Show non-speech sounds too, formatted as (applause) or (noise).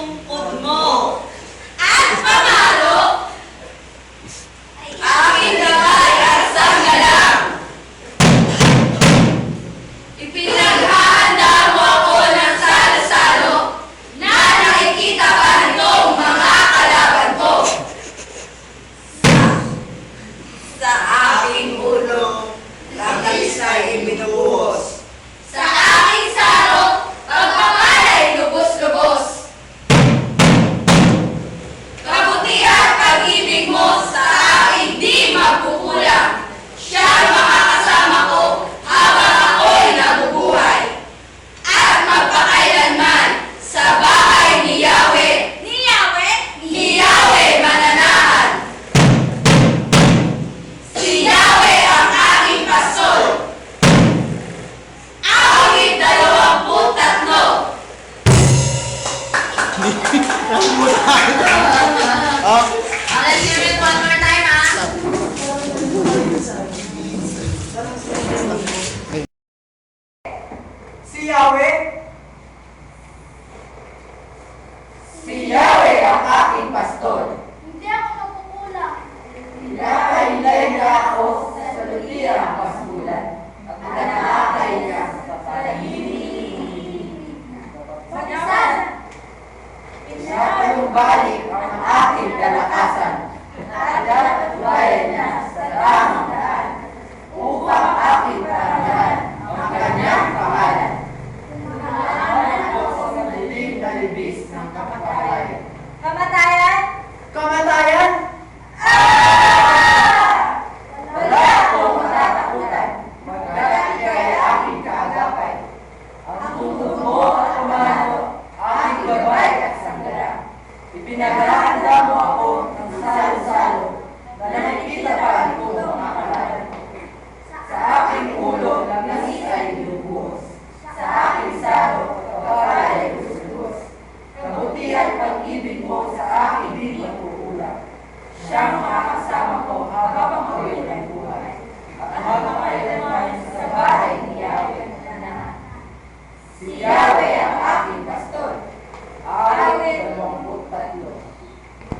ンオブモ Rambutan. (laughs) oh. Okay, give it one more time, ha? gabay at sanggara. Ipinaghahanda mo ako ng salo-salo na nakikita pa ko ang akalayan. Sa aking ulo ng nasika ay binubuhos. Sa aking salo, kapag ay gusulos. Kabutihan pag-ibig mo sa aking bilang kukulang. Siyang makakasama ko habang ako'y nagbuhay. buhay. At habang ay naman sa bahay niya, na. Siya